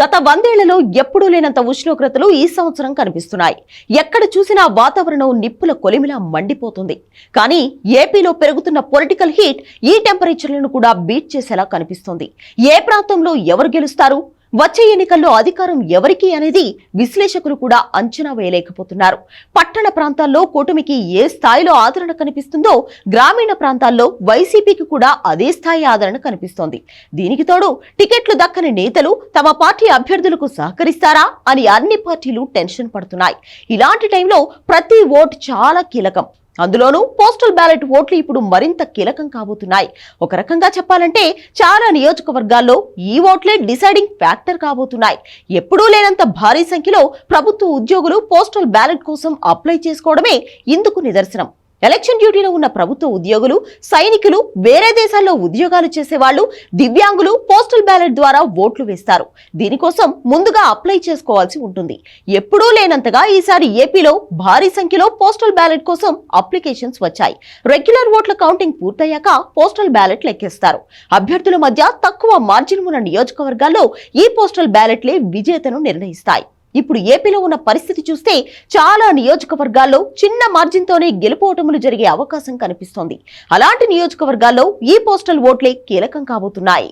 గత వందేళ్ళలో ఎప్పుడూ లేనంత ఉష్ణోగ్రతలు ఈ సంవత్సరం కనిపిస్తున్నాయి. ఎక్కడ చూసినా వాతావరణం నిప్పుల కొలిమిలా మండిపోతుంది. కానీ ఏపీలో పెరుగుతున్న పొలిటికల్ హీట్ ఈ టెంపరేచర్లను కూడా బీట్ చేసేలా కనిపిస్తోంది. ఏ ప్రాంతంలో ఎవరు గెలుస్తారు? వచ్చే ఎన్నికల్లో అధికారం ఎవరికి అనేది విశ్లేషకులు కూడా అంచనా వేయలేకపోతున్నారు. పట్టణ ప్రాంతాల్లో కూటమికి ఏ స్థాయిలో ఆదరణ కనిపిస్తుందో గ్రామీణ ప్రాంతాల్లో వైసీపీకి కూడా అదే స్థాయి ఆదరణ కనిపిస్తోంది. దీనికి తోడు టికెట్లు దక్కని నేతలు తమ పార్టీ అభ్యర్థులకు సహకరిస్తారా అని అన్ని పార్టీలు టెన్షన్ పడుతున్నాయి. ఇలాంటి టైంలో ప్రతి ఓటు చాలా కీలకం. అందులోనూ పోస్టల్ బ్యాలెట్ ఓట్లు ఇప్పుడు మరింత కీలకం కాబోతున్నాయి. ఒక రకంగా చెప్పాలంటే చాలా నియోజకవర్గాల్లో ఈ ఓట్లే డిసైడింగ్ ఫ్యాక్టర్ కాబోతున్నాయి. ఎప్పుడూ లేనంత భారీ సంఖ్యలో ప్రభుత్వ ఉద్యోగులు పోస్టల్ బ్యాలెట్ కోసం అప్లై చేసుకోవడమే ఇందుకు నిదర్శనం. ఎలక్షన్ డ్యూటీలో ఉన్న ప్రభుత్వ ఉద్యోగులు సైనికులు వేరే దేశాల్లో ఉద్యోగాలు చేసేవాళ్ళు దివ్యాంగులు పోస్టల్ బ్యాలెట్ ద్వారా ఓట్లు వేస్తారు. దీనికోసం ముందుగా అప్లై చేసుకోవాల్సి ఉంటుంది. ఎప్పుడూ లేనంతగా ఈసారి ఏపీలో భారీ సంఖ్యలో పోస్టల్ బ్యాలెట్ కోసం అప్లికేషన్స్ వచ్చాయి. రెగ్యులర్ ఓట్ల కౌంటింగ్ పూర్తయ్యాక పోస్టల్ బ్యాలెట్ లెక్కేస్తారు అభ్యర్థుల మధ్య తక్కువ మార్జిన్ ఉన్న నియోజకవర్గాల్లో ఈ పోస్టల్ బ్యాలెట్లే విజేతను నిర్ణయిస్తాయి. ఇప్పుడు ఏపీలో ఉన్న పరిస్థితి చూస్తే చాలా నియోజకవర్గాల్లో చిన్న మార్జిన్తోనే గెలుపోటములు జరిగే అవకాశం కనిపిస్తోంది. అలాంటి నియోజకవర్గాల్లో ఈ పోస్టల్ ఓట్లే కీలకం కాబోతున్నాయి.